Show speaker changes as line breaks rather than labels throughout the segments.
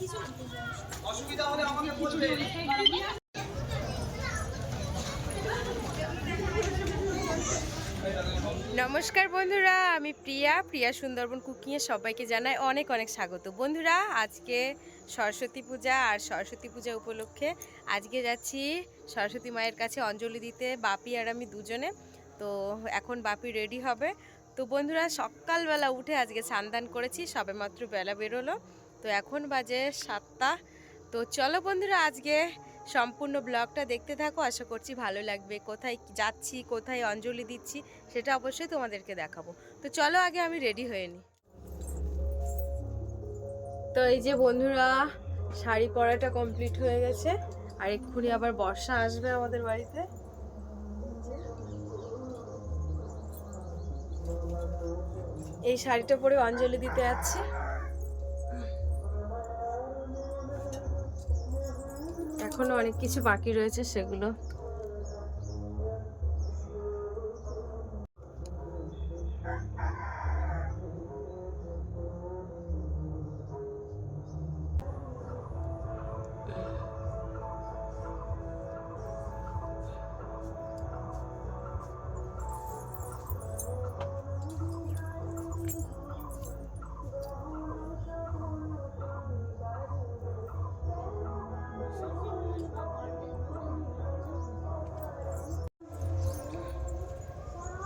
নমস্কার বন্ধুরা, আমি প্রিয়া প্রিয়া সুন্দরবন কুকিংয়ে সবাইকে জানাই অনেক অনেক স্বাগত। বন্ধুরা, আজকে সরস্বতী পূজা আর সরস্বতী পূজা উপলক্ষে আজকে যাচ্ছি সরস্বতী মায়ের কাছে অঞ্জলি দিতে, বাপি আর আমি দুজনে। তো এখন বাপি রেডি হবে। তো বন্ধুরা, সকালবেলা উঠে আজকে স্নান করেছি, সবেমাত্র বেলা বেরোলো। তো এখন বাজে সাতটা। তো চলো বন্ধুরা, আজকে সম্পূর্ণ ব্লগটা দেখতে থাকো। আশা করছি ভালো লাগবে। কোথায় যাচ্ছি, কোথায় অঞ্জলি দিচ্ছি, সেটা অবশ্যই তোমাদেরকে দেখাবো। তো চলো আগে আমি রেডি হয়ে নিই তো এই যে বন্ধুরা, শাড়ি পরাটা কমপ্লিট হয়ে গেছে। আর এক্ষুনি আবার বর্ষা আসবে আমাদের বাড়িতে। এই শাড়িটা পরে অঞ্জলি দিতে যাচ্ছি। এখনও অনেক কিছু বাকি রয়েছে সেগুলো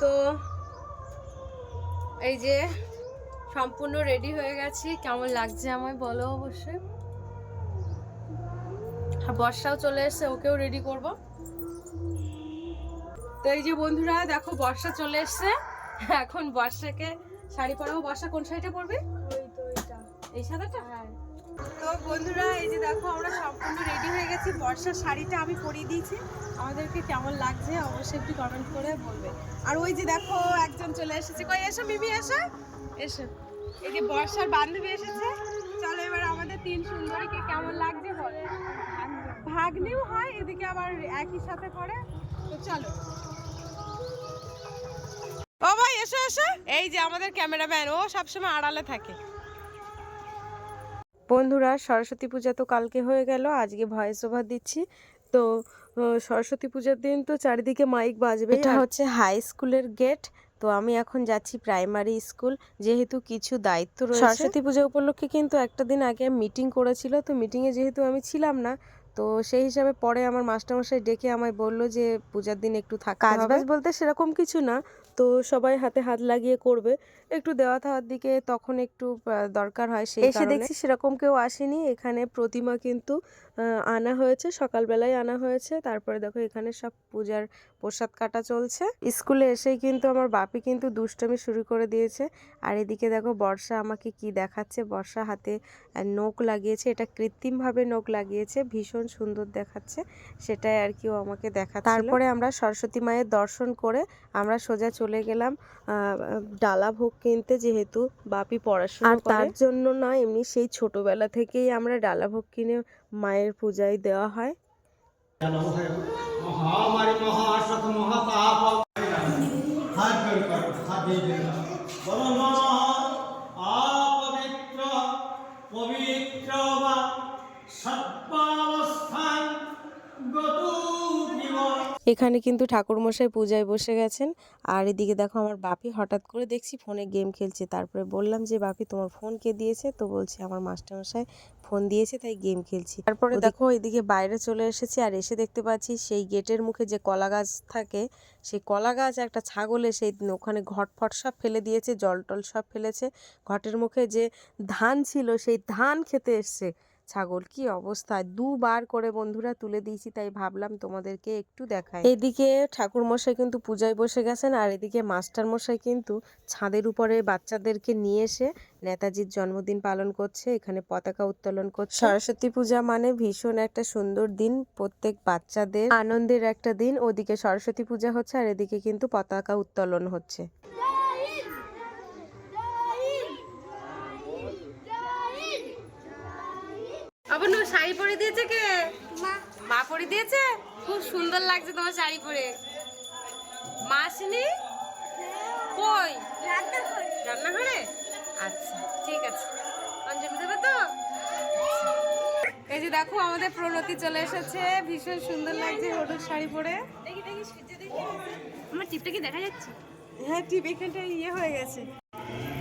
তো এই যে সম্পূর্ণ রেডি হয়ে গেছি। কেমন লাগছে আমায় বলো অবশ্যই। আর বর্ষাও চলে এসছে ওকেও রেডি করব। তো এই যে বন্ধুরা দেখো বর্ষা চলে এসছে। এখন বর্ষাকে শাড়ি পরাবো। বর্ষা কোন শাড়িটা পরবে? এই সাদাটা? হ্যাঁ। তো বন্ধুরা এই যে দেখো আমরা সম্পূর্ণ রেডি হয়ে গেছি। বর্ষার শাড়িটা আমি পরিয়ে দিয়েছি। আমাদেরকে কেমন লাগছে অবশ্যই একটু কমেন্ট করে বলবে। আর ওই যে দেখো একজন চলে এসেছে। কই, এসো মিমি, এসো। এসো। এই যে বর্ষার বান্ধবী এসেছে। চলো এবার আমাদের তিন সুন্দরীকে কেমন লাগছে বল। ভাগ্নিও হয়, এদিকে আবার একই সাথে করে। তো চলো। ও ভাই, এসো এসো। এই যে আমাদের ক্যামেরাম্যান, ও সবসময় আড়ালে থাকে। বন্ধুরা, সরস্বতী পূজা তো কালকে হয়ে গেল, আজকে ভয়েস ওভার দিচ্ছি। তো সরস্বতী পূজার দিন তো চারিদিকে মাইক বাজবে এটা হচ্ছে হাই স্কুলের গেট। তো আমি এখন যাচ্ছি প্রাইমারি স্কুল যেহেতু কিছু দায়িত্ব রয়েছে। সরস্বতী পূজা উপলক্ষে কিন্তু একটা দিন আগে মিটিং করেছিল তো মিটিংয়ে যেহেতু আমি ছিলাম না তো সেই হিসাবে পরে আমার মাস্টারমশাই ডেকে আমায় বলল যে পূজার দিন একটু থাকতে কাজ বাজ বলতে সেরকম কিছু না। তো সবাই হাতে হাত লাগিয়ে করবে। একটু দেওয়া থাওয়ার দিকে তখন একটু দরকার হয় সেই এসে দেখছি সেরকম কেউ আসেনি। এখানে প্রতিমা কিন্তু আনা হয়েছে সকালবেলায় আনা হয়েছে। তারপরে দেখো এখানে সব পূজার প্রসাদ কাটা চলছে। স্কুলে এসেই কিন্তু আমার বাপি কিন্তু দুষ্টমি শুরু করে দিয়েছে। আর এদিকে দেখো বর্ষা আমাকে কি দেখাচ্ছে? বর্ষা হাতে নখ লাগিয়েছে। এটা কৃত্রিমভাবে নখ লাগিয়েছে ভীষণ সুন্দর দেখাচ্ছে। সেটাই আর কি ও আমাকে দেখা তারপরে আমরা সরস্বতী মায়ের দর্শন করে আমরা সোজা চলে গেলাম ডালা ভোগ কিনতে যেহেতু বাপি পড়াশোনা আর তার জন্য না এমনি সেই ছোটবেলা থেকেই আমরা ডালা ভোগ কিনে মায়ের পূজায় দেওয়া হয়
হাত বের করো হাত দিয়ে বের করো। বলো মা অপবিত্র পবিত্র বা সর্বাবস্থান গতুমিব
এখানে কিন্তু ঠাকুরমশাই পূজায় বসে গেছেন। আর এদিকে দেখো আমার বাপি হঠাৎ করে দেখছি ফোনে গেম খেলছে। তারপরে বললাম যে বাপি তোমার ফোন কে দিয়েছে? তো বলছে আমার মাস্টারমশাই ফোন দিয়েছে তাই গেম খেলছি। তারপরে দেখো এদিকে বাইরে চলে এসেছি আর এসে দেখতে পাচ্ছি সেই গেটের মুখে যে কলা গাছ থাকে সেই কলা গাছ একটা ছাগলে সেই ওখানে ঘট ফট সব ফেলে দিয়েছে জল টল সব ফেলেছে। ঘটের মুখে যে ধান ছিল সেই ধান খেতে এসছে। ছাগল কি অবস্থা? দুবার করে বন্ধুরা তুলে দিয়েছি তাই ভাবলাম তোমাদেরকে একটু দেখাই। এদিকে ঠাকুর মশাই কিন্তু পূজায় বসে গেছেন আর এদিকে মাস্টার মশাই কিন্তু ছাদের উপরে বাচ্চাদেরকে নিয়ে এসে নেতাজির জন্মদিন পালন করছে এখানে পতাকা উত্তোলন করছে। সরস্বতী পূজা মানে ভীষণ একটা সুন্দর দিন প্রত্যেক বাচ্চাদের আনন্দের একটা দিন। ওদিকে সরস্বতী পূজা হচ্ছে আর এদিকে কিন্তু পতাকা উত্তোলন হচ্ছে আবার শাড়ি পরে দিয়েছে কে? মা। পরে দিয়েছে? খুব সুন্দর লাগছে তোমার শাড়ি পরে। মা আসেনি? কই? রান্নাঘরে। আচ্ছা ঠিক আছে। অঞ্জলি দেবে তো? আচ্ছা। এই যে দেখো আমাদের প্রণতি চলে এসেছে। ভীষণ সুন্দর লাগছে হলুদ শাড়ি পরে।
আমার টিপটা কি দেখা যাচ্ছে?
হ্যাঁ টিপ এখানটা ইয়ে হয়ে গেছে।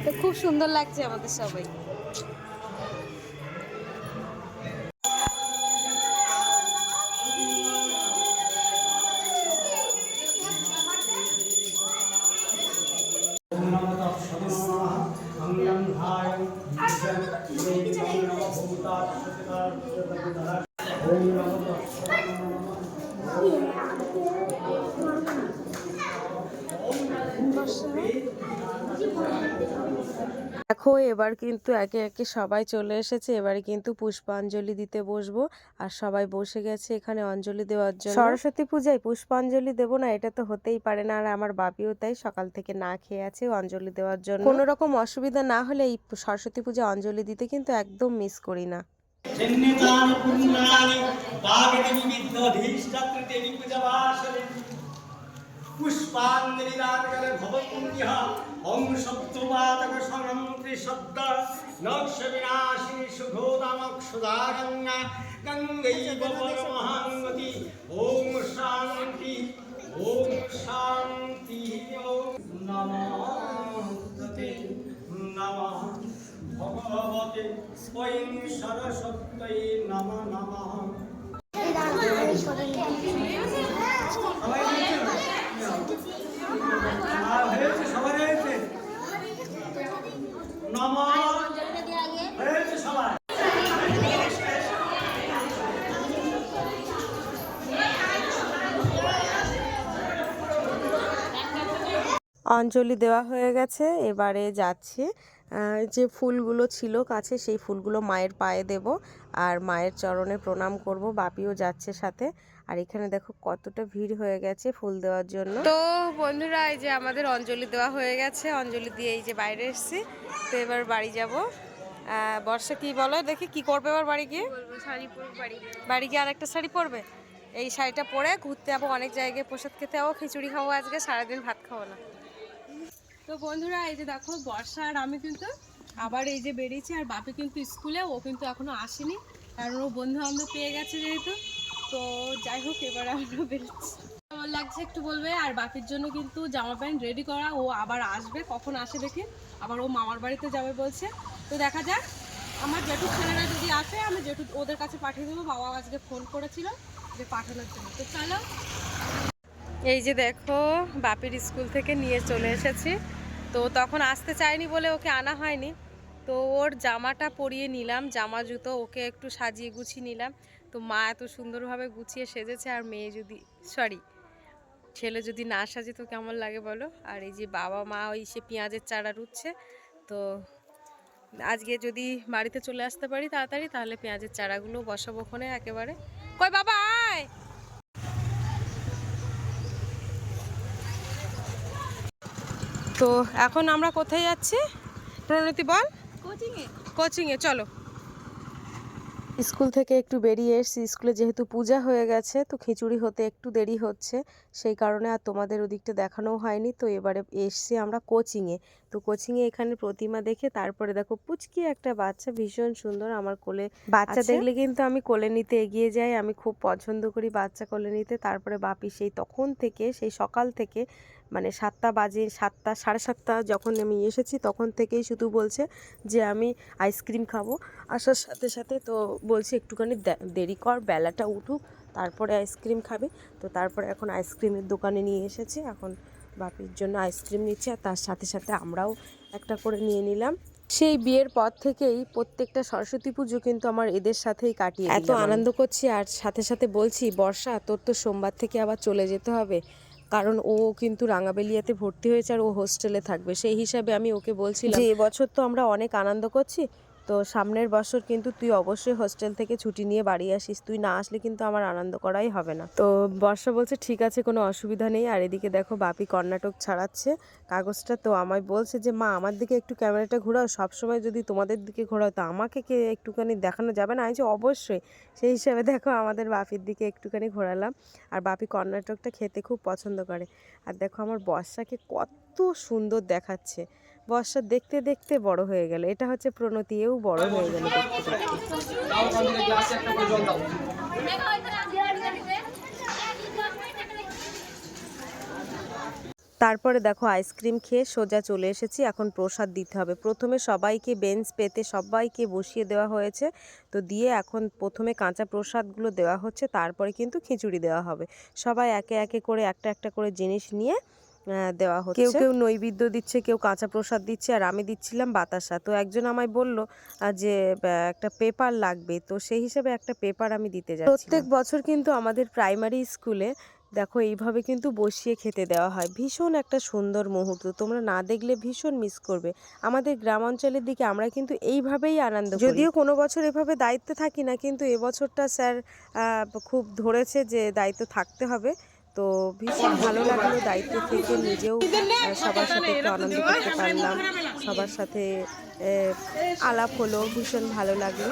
তো খুব সুন্দর লাগছে আমাদের সবাই। দেখো এবার কিন্তু একে একে সবাই চলে এসেছে। এবারে কিন্তু পুষ্পাঞ্জলি দিতে বসবো। আর সবাই বসে গেছে এখানে অঞ্জলি দেওয়ার জন্য। সরস্বতী পূজায় পুষ্পাঞ্জলি দেবো না এটা তো হতেই পারে না। আর আমার বাপিও তাই সকাল থেকে না খেয়ে আছে অঞ্জলি দেওয়ার জন্য। কোনো রকম অসুবিধা না হলে এই সরস্বতী পূজা অঞ্জলি দিতে কিন্তু একদম মিস করি না।
পুষ্পাঞ্জলি ভবকুণ্ডিহ ওম সপ্তমাতক সংহন্ত্রী শব্দ নক্ষ বিনাশিনী সুঘোদামক সুধাগঙ্গা গঙ্গৈব পরমহাঙ্গতি ওম শান্তি ওম শান্তি নমস্তে নমঃ ভগবতে স্বয়ং সরস্বত্যই নম নমঃ। আর হয়েছে নম হয়েছে সবার
অঞ্জলি দেওয়া হয়ে গেছে, এবারে যাচ্ছে। যে ফুলগুলো ছিল কাছে, সেই ফুলগুলো মায়ের পায়ে দেব আর মায়ের চরণে প্রণাম করব, বাপিও যাচ্ছে সাথে। আর এখানে দেখো কতটা ভিড় হয়ে গেছে ফুল দেওয়ার জন্য। তো বন্ধুরা, এই যে আমাদের অঞ্জলি দেওয়া হয়ে গেছে। অঞ্জলি দিয়ে এই যে বাইরে এসেছি, তো এবার বাড়ি যাব। বর্ষা কি বলো? দেখি কি করবে এবার বাড়ি গিয়ে?
বাড়ি
গিয়ে আরেকটা শাড়ি পরবে? এই শাড়িটা পরে ঘুরতে যাব, অনেক জায়গায় প্রসাদ খেতে যাব, খিচুড়ি খাব আজকে, সারাদিন ভাত খাব না। তো বন্ধুরা, এই যে দেখো বর্ষা আর আমি কিন্তু আবার এই যে বেরিয়েছি, আর বাপি কিন্তু স্কুলে, ও কিন্তু এখনও আসেনি। কারণ ও বন্ধু বান্ধব পেয়ে গেছে যেহেতু। তো যাই হোক, এবার আমরা বেরোচ্ছি। লাগছে একটু বলবে? আর বাপির জন্য কিন্তু জামা প্যান্ট রেডি করা, ও আবার আসবে, কখন আসে দেখি। আবার ও মামার বাড়িতে যাবে বলছে। তো দেখা যাক, আমার জেঠু ছেলেরা যদি আসে, আমি জেঠু ওদের কাছে পাঠিয়ে দেবো বাবা আজকে ফোন করেছিল যে পাঠানোর জন্য। তো চলো। এই যে দেখো, বাপির স্কুল থেকে নিয়ে চলে এসেছি। তো তখন আসতে চায়নি বলে ওকে আনা হয়নি। তো ওর জামাটা পরিয়ে নিলাম, জামা জুতো ওকে একটু সাজিয়ে গুছিয়ে নিলাম। তো মা এত সুন্দরভাবে গুছিয়ে সেজেছে আর মেয়ে যদি সরি ছেলে যদি না সাজে তো কেমন লাগে বলো? আর এই যে বাবা মা ওই সে পেঁয়াজের চারা রুচ্ছে, তো আজকে যদি বাড়িতে চলে আসতে পারি তাড়াতাড়ি, তাহলে পেঁয়াজের চারাগুলো বসাবো ওখানে একেবারে। কই বাবা, আয়! তো এখন আমরা কোথায় যাচ্ছি? প্রণতি বল।
কোচিংয়ে
কোচিংয়ে চলো। স্কুল থেকে একটু বেরিয়ে এসেছি। স্কুলে যেহেতু পূজা হয়ে গেছে তো খিচুড়ি হতে একটু দেরি হচ্ছে। সেই কারণে আর তোমাদের ওদিকটা দেখানোও হয়নি। তো এবারে এসছি আমরা কোচিংয়ে তো কোচিংয়ে এখানে প্রতিমা দেখে তারপরে দেখো পুচকি একটা বাচ্চা ভীষণ সুন্দর। আমার কোলে বাচ্চা দেখলে কিন্তু আমি কোলে নিতে এগিয়ে যাই। আমি খুব পছন্দ করি বাচ্চা কোলে নিতে। তারপরে বাপি সেই তখন থেকে সেই সকাল থেকে মানে সাতটা বাজে সাতটা সাড়ে সাতটা যখন আমি এসেছি তখন থেকেই শুধু বলছে যে আমি আইসক্রিম খাব। আসার সাথে সাথে তো বলছি একটুখানি দেরি কর বেলাটা উঠুক তারপরে আইসক্রিম খাবে। তো তারপরে এখন আইসক্রিমের দোকানে নিয়ে এসেছে। এখন বাপির জন্য আইসক্রিম নিচ্ছে আর তার সাথে সাথে আমরাও একটা করে নিয়ে নিলাম। সেই বিয়ের পর থেকেই প্রত্যেকটা সরস্বতী পুজো কিন্তু আমার এদের সাথেই কাটিয়ে এত আনন্দ করছি আর সাথে সাথে বলছি বর্ষা তোর তো সোমবার থেকে আবার চলে যেতে হবে। কারণ ও কিন্তু রাঙাবেলিয়াতে ভর্তি হয়েছে আর ও হোস্টেলে থাকবে। সেই হিসাবে আমি ওকে বলছিলাম যে এবছর তো আমরা অনেক আনন্দ করছি তো সামনের বছর কিন্তু তুই অবশ্যই হোস্টেল থেকে ছুটি নিয়ে বাড়ি আসিস। তুই না আসলে কিন্তু আমার আনন্দ করাই হবে না। তো বর্ষা বলছে, ঠিক আছে, কোনো অসুবিধা নেই। আর এদিকে দেখো, বাপি কর্ণাটক ছাড়াচ্ছে। কাগজটা তো আমায় বলছে যে, মা, আমার দিকে একটু ক্যামেরাটা ঘোরাও। সবসময় যদি তোমাদের দিকে ঘোরাও, তো আমাকে কে একটুখানি দেখানো যাবে না? আমি যে অবশ্যই। সেই হিসাবে দেখো, আমাদের বাপির দিকে একটুখানি ঘোরালাম। আর বাপি কর্ণাটকটা খেতে খুব পছন্দ করে। আর দেখো, আমার বর্ষাকে কত সুন্দর দেখাচ্ছে। বর্ষা দেখতে দেখতে বড় হয়ে গেল। এটা হচ্ছে প্রণতি, এও বড় হয়ে গেল তারপরে দেখো, আইসক্রিম খেয়ে সোজা চলে এসেছি। এখন প্রসাদ দিতে হবে। প্রথমে সবাইকে বেঞ্চ পেতে সবাইকে বসিয়ে দেওয়া হয়েছে। তো দিয়ে এখন প্রথমে কাঁচা প্রসাদগুলো দেওয়া হচ্ছে। তারপরে কিন্তু খিচুড়ি দেওয়া হবে। সবাই একে একে করে একটা একটা করে জিনিস নিয়ে দেওয়া হচ্ছে। কেউ কেউ নৈবেদ্য দিচ্ছে কেউ কাঁচা প্রসাদ দিচ্ছে আর আমি দিচ্ছিলাম বাতাসা। তো একজন আমায় বলল যে একটা পেপার লাগবে তো সেই হিসাবে একটা পেপার আমি দিতে যাচ্ছি প্রত্যেক বছর কিন্তু আমাদের প্রাইমারি স্কুলে দেখো এইভাবে কিন্তু বসিয়ে খেতে দেওয়া হয়। ভীষণ একটা সুন্দর মুহূর্ত তোমরা না দেখলে ভীষণ মিস করবে। আমাদের গ্রাম অঞ্চলের দিকে আমরা কিন্তু এইভাবেই আনন্দ যদিও কোনো বছর এভাবে দায়িত্বে থাকি না কিন্তু এবছরটা স্যার খুব ধরেছে যে দায়িত্ব থাকতে হবে। তো ভীষণ ভালো লাগল দায়িত্ব থেকে নিজেও সবার সাথে একটু আনন্দ করতে পারলাম, সবার সাথে আলাপ হলো, ভীষণ ভালো লাগল।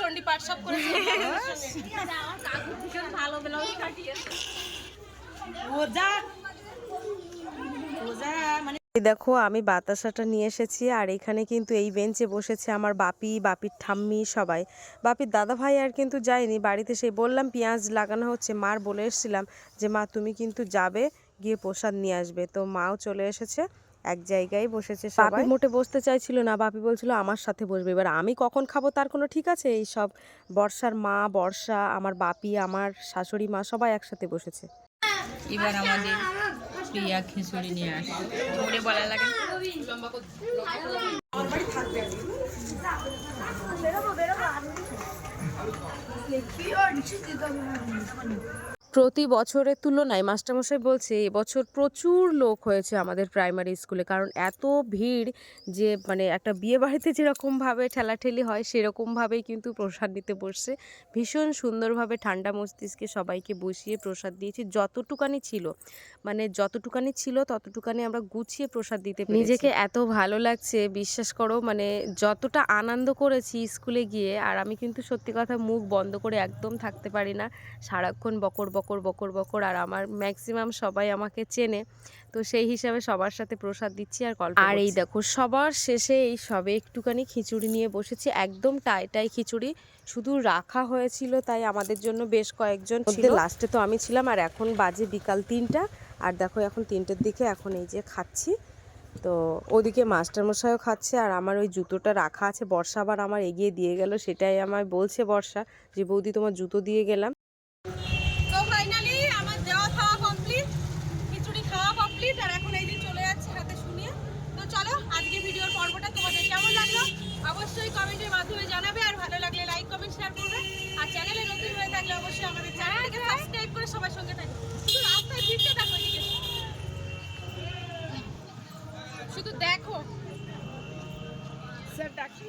চণ্ডী পাঠ সব করে ভালো ব্লাউজ কাটিয়েছে
এই দেখো আমি বাতাসাটা নিয়ে এসেছি আর এখানে কিন্তু এই বেঞ্চে বসেছে আমার বাপি বাপির ঠাম্মি সবাই। বাপির দাদা ভাই আর কিন্তু যায়নি বাড়িতে সেই বললাম পেঁয়াজ লাগানো হচ্ছে মার বলে এসেছিলাম যে মা তুমি কিন্তু যাবে গিয়ে প্রসাদ নিয়ে আসবে। তো মাও চলে এসেছে। এক জায়গায় বসেছে সবাই। মোটে বসতে চাইছিল না বাপি বলছিল আমার সাথে বসবে। এবার আমি কখন খাব তার কোনো ঠিক আছে? এই সব বর্ষার মা বর্ষা আমার বাপি আমার শাশুড়ি মা সবাই একসাথে বসেছে।
এবার আমাদের প্রিয়া খিচুড়ি নিয়ে আসে জোরে বলা লাগে।
প্রতি বছরের তুলনায় মাস্টারমশাই বলছে এবছর প্রচুর লোক হয়েছে আমাদের প্রাইমারি স্কুলে। কারণ এত ভিড় যে মানে একটা বিয়ে বাড়িতে যেরকমভাবে ঠেলাঠেলি হয়, সেরকমভাবেই কিন্তু প্রসাদ নিতে বসছে। ভীষণ সুন্দরভাবে ঠান্ডা মস্তিষ্কে সবাইকে বসিয়ে প্রসাদ দিয়েছি, যতটুকানি ছিল। মানে যতটুকানি ছিল, ততটুকানি আমরা গুছিয়ে প্রসাদ দিতে নিজেকে এত ভালো লাগছে, বিশ্বাস করো মানে যতটা আনন্দ করেছি স্কুলে গিয়ে, আর আমি কিন্তু সত্যি কথা মুখ বন্ধ করে একদম থাকতে পারি না। সারাক্ষণ বকর বকর বকর বকর বকর আর আমার ম্যাক্সিমাম সবাই আমাকে চেনে। তো সেই হিসাবে সবার সাথে প্রসাদ দিচ্ছি আর গল্প আর এই দেখো সবার শেষে এই সবে একটুখানি খিচুড়ি নিয়ে বসেছি। একদম টাই টাই খিচুড়ি। শুধু রাখা হয়েছিল তাই আমাদের জন্য বেশ কয়েকজন ছিল। লাস্টে তো আমি ছিলাম আর এখন বাজে বিকাল তিনটা। আর দেখো এখন তিনটের দিকে এখন এই যে খাচ্ছি। তো ওদিকে মাস্টারমশাইও খাচ্ছে আর আমার ওই জুতোটা রাখা আছে। বর্ষা আবার আমার এগিয়ে দিয়ে গেল সেটাই আমায় বলছে বর্ষা যে বৌদি তোমার জুতো দিয়ে গেলাম
তো ফাইনালি আমার দেওয়া খাওয়া কমপ্লিট খিচুড়ি খাওয়া কমপ্লিট আর এখন এই দিন চলে যাচ্ছে হাতে শুনিয়ে তো চলো আজকে ভিডিওর পর্বটা তোমাদের কেমন লাগল অবশ্যই কমেন্টের মাধ্যমে জানাবে আর ভালো লাগলে লাইক কমেন্ট শেয়ার করবে। আর চ্যানেলে নতুন হয়ে থাকলে অবশ্যই আমাদের চ্যানেলটাকে সাবস্ক্রাইব করে সবার সঙ্গে থাকবে। শুধু রাস্তায় ফিরতে থাকো এদিকে। শুধু দেখো। স্যার ডাকি